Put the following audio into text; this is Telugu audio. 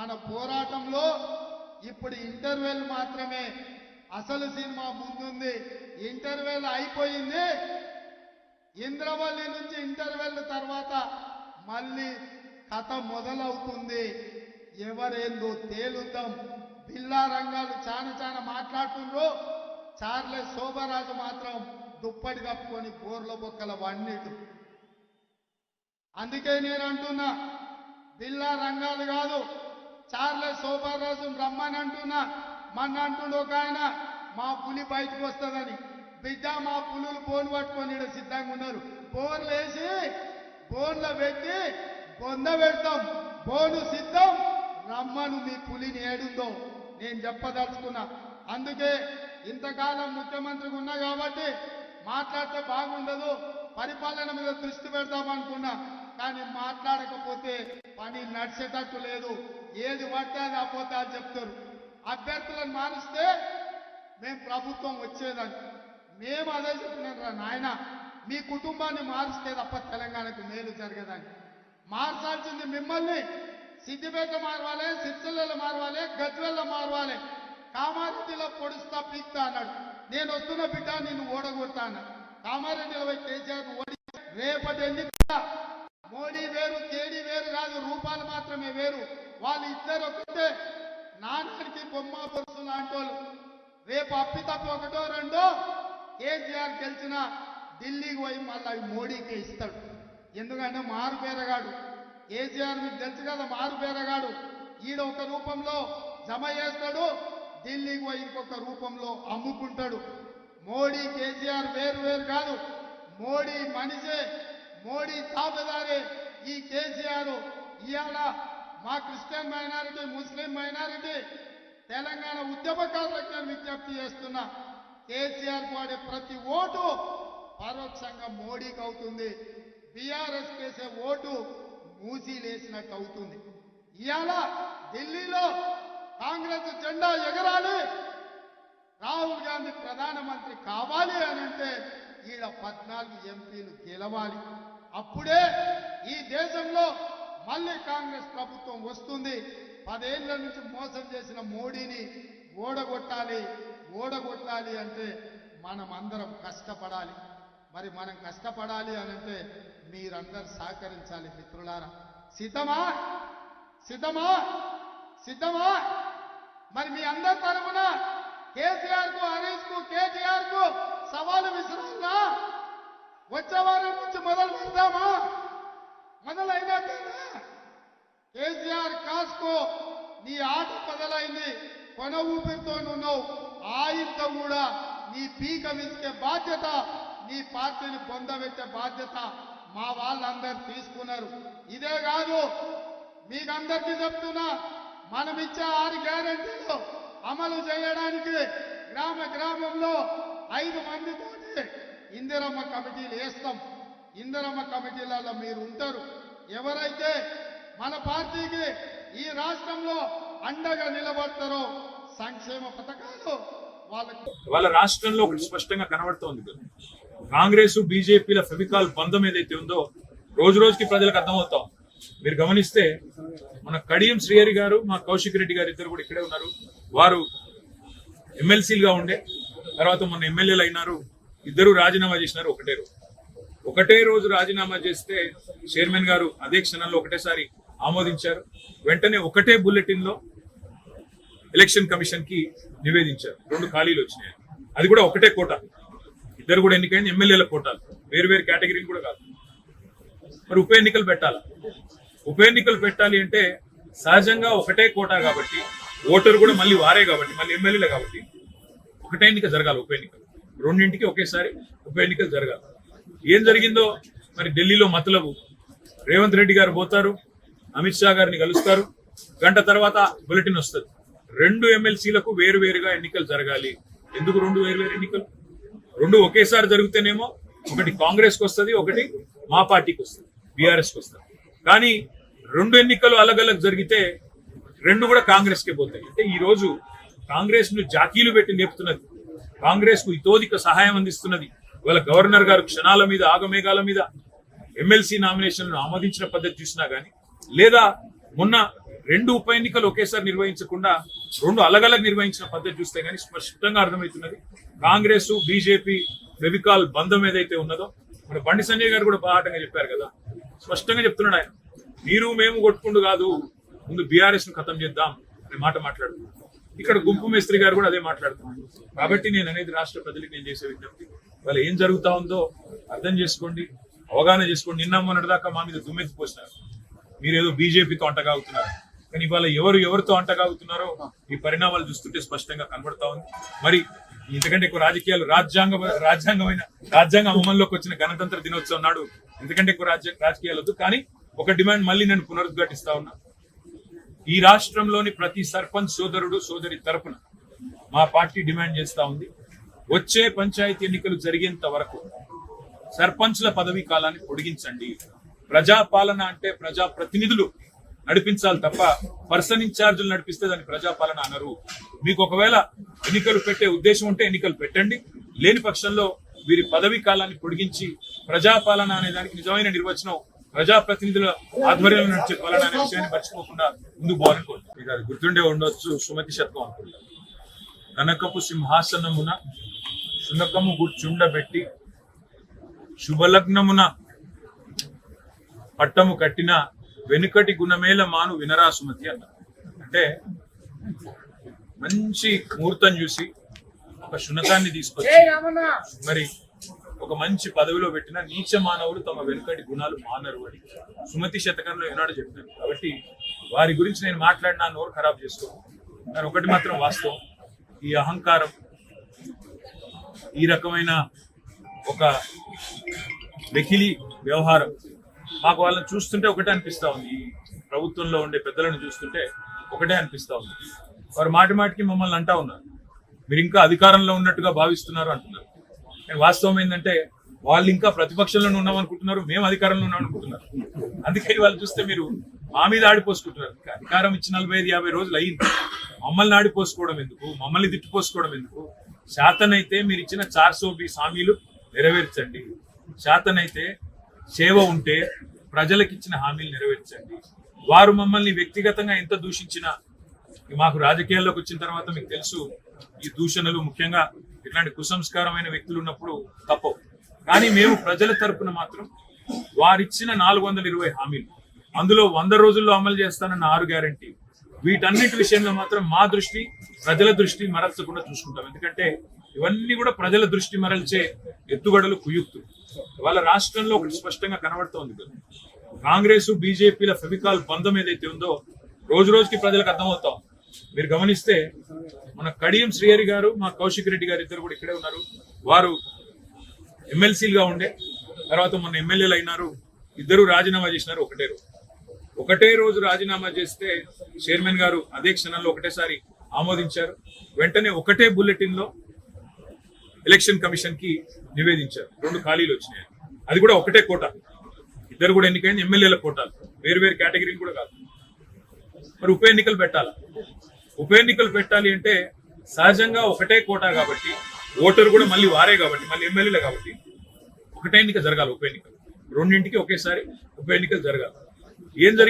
మన పోరాటంలో ఇప్పుడు ఇంటర్వెల్ మాత్రమే. అసలు సినిమా ముందుంది. ఇంటర్వెల్ అయిపోయింది. ఇంద్రవల్లి నుంచి ఇంటర్వెల్ తర్వాత మళ్ళీ కథ మొదలవుతుంది. ఎవరేందో తేలుద్దాం. బిల్లా రంగాలు చాలా చాలా మాట్లాడుతుండ్రు. చార్లే శోభరాజు మాత్రం దుప్పటి కప్పుకొని బోర్ల బొక్కల వన్నిటు అందుకే నేను అంటున్నా బిల్లా రంగాలు కాదు చార్లెస్ శోభరాజు రమ్మని అంటున్నా. మన అంటుండు ఒక ఆయన మా పులి బయటకు వస్తుందని. బిడ్డ మా పులులు బోన్ పట్టుకొని సిద్ధంగా ఉన్నారు. బోన్లు వేసి బోన్లో పెట్టి బొంద పెడతాం. బోను సిద్ధం. రమ్మను మీ పులిని ఏడుందో. నేను చెప్పదలుచుకున్నా. అందుకే ఇంతకాలం ముఖ్యమంత్రిగా ఉన్నా కాబట్టి మాట్లాడితే బాగుండదు. పరిపాలన మీద దృష్టి పెడదామనుకున్నా కానీ మాట్లాడకపోతే పని నడిచేటట్టు లేదు. ఏది పడితే అది అపోతా అని చెప్తారు. అభ్యర్థులను మారిస్తే మేము ప్రభుత్వం వచ్చేదని. మేము అదే చెప్పినాం రా నాయన మీ కుటుంబాన్ని మారిస్తే తప్ప తెలంగాణకు మేలు జరగదని. మార్చాల్సింది మిమ్మల్ని. సిద్దిపేట మారవాలి సిరిసిల్లలో మారవాలి గజ్వెల్లో మారవాలి. కామారెడ్డిలో పొడుస్తా పీక్తా అన్నాడు. నేను వస్తున్న బిడ్డ నిన్ను ఓడగొడతా అన్నాడు కామారెడ్డిలో పోయి కేసీఆర్ ఓడి రేపటి ఎన్నిక మోడీ వేరు కేడీ వేరు కాదు రూపాలు మాత్రమే వేరు. వాళ్ళు ఇద్దరు ఒకటే. నాన్నకి బొమ్మ పొరుసు లాంటి వాళ్ళు. రేపు అప్పితప్ప ఒకటో రెండో? కేసీఆర్ గెలిచిన ఢిల్లీకి పోయి మళ్ళీ అవి ఇస్తాడు. ఎందుకంటే మారు పేరగాడు. కేసీఆర్ మీకు తెలుసు కదా మారు పేరగాడు. ఈడ ఒక రూపంలో జమ చేస్తాడు ఢిల్లీకి పోయి ఇంకొక రూపంలో అమ్ముకుంటాడు. మోడీ కేసీఆర్ వేరు వేరు కాదు. మోడీ మనిషే. మోడీ తాబేదారే ఈ కేసీఆర్ ఇవాళ మా Christian minority Muslim minority Telangana ఉద్యమకారులకు నేను విజ్ఞప్తి చేస్తున్నా కేసీఆర్ వాడే ప్రతి ఓటు పరోక్షంగా మోడీకి అవుతుంది. బీఆర్ఎస్ కేసే ఓటు మూసీలేసినట్టు అవుతుంది. ఇవాళ ఢిల్లీలో కాంగ్రెస్ జెండా ఎగరాలి రాహుల్ గాంధీ ప్రధానమంత్రి కావాలి అని అంటే ఈడ పద్నాలుగు ఎంపీలు గెలవాలి. అప్పుడే ఈ దేశంలో మళ్ళీ కాంగ్రెస్ ప్రభుత్వం వస్తుంది. పదేళ్ళ నుంచి మోసం చేసిన మోడీని ఓడగొట్టాలి ఓడగొట్టాలి అంటే మనం అందరం కష్టపడాలి. మరి మనం కష్టపడాలి అని అంటే మీరందరూ సహకరించాలి మిత్రులారా. సిద్ధమా? సిద్ధమా? సిద్ధమా? మరి మీ అందరి తరఫున కేసీఆర్కు హరీష్కు కేటీఆర్కు సవాలు విసురున్నా వచ్చే వారం నుంచి మొదలు పెడదామా మొదలైనట్టేనా? కేసీఆర్ కాస్కో నీ ఆట మొదలైంది. కొన ఊపిరితో ఉన్నావు. ఆయుధ కూడా నీ పీక విసికే బాధ్యత నీ పార్టీని పొందబెట్టే బాధ్యత మా వాళ్ళందరూ తీసుకున్నారు. ఇదే కాదు మీకందరికీ చెప్తున్నా మనం ఇచ్చే ఆరు గ్యారంటీలు అమలు చేయడానికి గ్రామ గ్రామంలో ఐదు మందితోటి ఇందిరమ్మ కమిటీలు వేస్తాం. ఇందిరమ్మ కమిటీలలో మీరు ఉంటారు ఎవరైతే మన పార్టీకి ఈ రాష్ట్రంలో అండగా నిలబడతారో సంక్షేమ పథకాలు వాళ్ళకి వాళ్ళ రాష్ట్రంలో ఒకటి స్పష్టంగా కనబడుతోంది కాంగ్రెస్ బీజేపీల ఫెవికాల్ బంధం ఏదైతే ఉందో రోజు రోజుకి ప్రజలకు అర్థమవుతాం. మీరు గమనిస్తే మన కడియం శ్రీహరి గారు మా కౌశిక్ రెడ్డి గారు ఇద్దరు కూడా ఇక్కడే ఉన్నారు. వారు ఎమ్మెల్సీలుగా ఉండే తర్వాత మొన్న ఎమ్మెల్యేలు అయినారు. ఇద్దరు రాజీనామా చేసినారు ఒకటే రోజు. ఒకటే రోజు రాజీనామా చేస్తే చైర్మన్ గారు అదే క్షణంలో ఒకటేసారి ఆమోదించారు. వెంటనే ఒకటే బులెటిన్లో ఎలక్షన్ కమిషన్కి నివేదించారు. రెండు ఖాళీలు వచ్చినాయి. అది కూడా ఒకటే కోట. ఇద్దరు కూడా ఎన్నికైంది ఎమ్మెల్యేల కోటాలు. వేరు వేరు కేటగిరీలు కూడా కాదు. మరి ఉప ఎన్నికలు పెట్టాలా? ఉప ఎన్నికలు పెట్టాలి అంటే సహజంగా ఒకటే కోటా కాబట్టి ఓటరు కూడా మళ్ళీ వారే కాబట్టి మళ్ళీ ఎమ్మెల్యేలే కాబట్టి ఒకటే ఎన్నిక జరగాలి ఉప ఎన్నికలు. రెండింటికి ఒకేసారి ఉప ఎన్నికలు జరగాలి. ఏం జరిగిందో మరి ఢిల్లీలో మతలబు రేవంత్ రెడ్డి గారు పోతారు అమిత్ షా గారిని కలుస్తారు గంట తర్వాత బులెటిన్ వస్తుంది. రెండు ఎమ్మెల్సీలకు వేరు వేరుగా ఎన్నికలు జరగాలి. ఎందుకు రెండు వేరు వేరు ఎన్నికలు? రెండు ఒకేసారి జరిగితేనేమో ఒకటి కాంగ్రెస్కి వస్తుంది ఒకటి మా పార్టీకి వస్తుంది బీఆర్ఎస్కి వస్తుంది. కానీ రెండు ఎన్నికలు అలగలగ్ జరిగితే రెండు కూడా కాంగ్రెస్ కే పోతాయి. అంటే ఈ రోజు కాంగ్రెస్ను జాకీలు పెట్టి నేపుతున్నది కాంగ్రెస్కు ఇతోధిక సహాయం అందిస్తున్నది. ఇవాళ గవర్నర్ గారు క్షణాల మీద ఆగమేఘాల మీద ఎమ్మెల్సీ నామినేషన్లను ఆమోదించిన పద్ధతి చూసినా గానీ లేదా మొన్న రెండు ఉప ఎన్నికలు ఒకేసారి నిర్వహించకుండా రెండు అలగలగ నిర్వహించిన పద్ధతి చూస్తే గానీ స్పష్టంగా అర్థమవుతున్నది. కాంగ్రెస్ బీజేపీ ఫెవికాల్ బంధం ఏదైతే ఉన్నదో మన బండి సంజయ్ గారు కూడా బాహాటంగా చెప్పారు కదా. స్పష్టంగా చెప్తున్నాడు ఆయన. మీరు మేము కొట్టుకుంటూ కాదు ముందు బీఆర్ఎస్ను ఖతం చేద్దాం అనే మాట మాట్లాడుతున్నాం ఇక్కడ గుంపు మేస్త్రి గారు కూడా అదే మాట్లాడుతున్నారు. కాబట్టి నేను అనేది రాష్ట్ర ప్రజలకు నేను చేసే విజ్ఞప్తి. వాళ్ళ ఏం జరుగుతా ఉందో అర్థం చేసుకోండి అవగాహన చేసుకోండి. నిన్న మొన్నటిదాకా మా మీద దుమ్మెత్తి పోసినారు. మీరేదో బీజేపీతో అంటగాగుతున్నారు. కానీ ఇవాళ ఎవరు ఎవరితో అంటగాగుతున్నారో ఈ పరిణామాలు చూస్తుంటే స్పష్టంగా కనబడతా ఉంది. మరి ఇంతకంటే ఎక్కువ రాజకీయాలు రాజ్యాంగ రాజ్యాంగమైన రాజ్యాంగ అమల్లోకి వచ్చిన గణతంత్ర దినోత్సవం నాడు ఎందుకంటే ఎక్కువ రాజ్య రాజకీయాలు వద్దు. కానీ ఒక డిమాండ్ మళ్ళీ నేను పునరుద్ఘాటిస్తా ఉన్నా. ఈ రాష్ట్రంలోని ప్రతి సర్పంచ్ సోదరుడు సోదరి తరపున మా పార్టీ డిమాండ్ చేస్తా ఉంది. వచ్చే పంచాయతీ ఎన్నికలు జరిగేంత వరకు సర్పంచ్ల పదవీ కాలాన్ని పొడిగించండి. ప్రజాపాలన అంటే ప్రజా ప్రతినిధులు నడిపించాలి తప్ప పర్సన్ ఇన్ఛార్జీలు నడిపిస్తే దాన్ని ప్రజాపాలన అనరు. మీకు ఒకవేళ ఎన్నికలు పెట్టే ఉద్దేశం ఉంటే ఎన్నికలు పెట్టండి. లేని పక్షంలో వీరి పదవీ కాలాన్ని పొడిగించి ప్రజాపాలన అనే దానికి నిజమైన నిర్వచనం ప్రజాప్రతినిధుల ఆధ్వర్యంలో నడిచే పాలన అనే విషయాన్ని మర్చిపోకుండా ముందుకు పోవాలని కోరుతున్నాను గుర్తుండే ఉండొచ్చు సుమతి శతకం అనుకుంటా. కనకపు సింహాసనమున శునకము గుర్చుండబెట్టి శుభలగ్నమున పట్టము కట్టిన వెనుకటి గుణమేల మాను వినరా సుమతి అన్న. అంటే మంచి ముహూర్తం చూసి ఒక శునకాన్ని తీసుకొచ్చి మరి ఒక మంచి పదవిలో పెట్టిన నీచ మానవులు తమ వెనుకటి గుణాలు మానరు అని సుమతి శతకంలో ఏనాడు చెప్పారు కాబట్టి వారి గురించి నేను మాట్లాడినా నోరు ఖరాబ్ చేసుకోను కానీ ఒకటి మాత్రం వాస్తవం. ఈ అహంకారం ఈ రకమైన ఒక వెకిలి వ్యవహారం మాకు వాళ్ళని చూస్తుంటే ఒకటే అనిపిస్తా ఉంది. ఈ ప్రభుత్వంలో ఉండే పెద్దలను చూస్తుంటే ఒకటే అనిపిస్తా ఉంది. వారు మాటి మాటికి మమ్మల్ని అంటా ఉన్నారు. మీరు ఇంకా అధికారంలో ఉన్నట్టుగా భావిస్తున్నారు అంటున్నారు. కానీ వాస్తవం ఏంటంటే వాళ్ళు ఇంకా ప్రతిపక్షంలోనే ఉన్నాం అనుకుంటున్నారు మేము అధికారంలో ఉన్నాం అనుకుంటున్నారు అందుకని వాళ్ళు చూస్తే మీరు మా మీద ఆడిపోసుకుంటున్నారు అధికారం ఇచ్చి నలభై ఐదు యాభై రోజులు అయ్యింది. మమ్మల్ని ఆడిపోసుకోవడం ఎందుకు? మమ్మల్ని తిట్టిపోసుకోవడం ఎందుకు? శాతనైతే మీరు ఇచ్చిన చార్ సో హామీలు నెరవేర్చండి. శాతనైతే సేవ ఉంటే ప్రజలకు ఇచ్చిన హామీలు నెరవేర్చండి. వారు మమ్మల్ని వ్యక్తిగతంగా ఎంత దూషించినా మాకు రాజకీయాల్లోకి వచ్చిన తర్వాత మీకు తెలుసు ఈ దూషణలు ముఖ్యంగా ఇట్లాంటి కుసంస్కారమైన వ్యక్తులు ఉన్నప్పుడు తప్పవు. కానీ మేము ప్రజల తరపున మాత్రం వారిచ్చిన నాలుగు వందల ఇరవై హామీలు అందులో వంద రోజుల్లో అమలు చేస్తానన్న ఆరు గ్యారంటీ వీటన్నిటి విషయంలో మాత్రం మా దృష్టి ప్రజల దృష్టి మరల్చకుండా చూసుకుంటాం. ఎందుకంటే ఇవన్నీ కూడా ప్రజల దృష్టి మరల్చే ఎత్తుగడలు కుయుక్తులు. వాళ్ళ రాష్ట్రంలో ఒకటి స్పష్టంగా కనబడుతోంది కదా. కాంగ్రెస్ బీజేపీల ఫెవికాల్ బంధం ఏదైతే ఉందో రోజు రోజుకి ప్రజలకు అర్థమవుతాం మీరు గమనిస్తే మన కడియం శ్రీహరి గారు మా కౌశిక్ రెడ్డి గారు ఇద్దరు కూడా ఇక్కడే ఉన్నారు. వారు ఎమ్మెల్సీలుగా ఉండే తర్వాత మొన్న ఎమ్మెల్యేలు అయినారు. ఇద్దరు రాజీనామా చేసినారు ఒకటే రోజు. ఒకటే రోజు రాజీనామా చేస్తే చైర్మన్ గారు అదే క్షణంలో ఒకటేసారి ఆమోదించారు. వెంటనే ఒకటే బుల్లెటిన్లో ఎలక్షన్ కమిషన్కి నివేదించారు. రెండు ఖాళీలు వచ్చినాయి. అది కూడా ఒకటే కోట. ఇద్దరు కూడా ఎన్నికైంది ఎమ్మెల్యేల కోటాలు. వేరు వేరు కేటగిరీ కూడా కాదు. మరి ఉప ఎన్నికలు పెట్టాలా? ఉప ఎన్నికలు పెట్టాలి అంటే సహజంగా ఒకటే కోటా కాబట్టి ఓటరు కూడా మళ్ళీ వారే కాబట్టి మళ్ళీ ఎమ్మెల్యేలే కాబట్టి ఒకటే ఎన్నిక జరగాలి ఉప ఎన్నికలు. రెండింటికి ఒకేసారి ఉప ఎన్నికలు జరగాలి. ఏం జరిగింది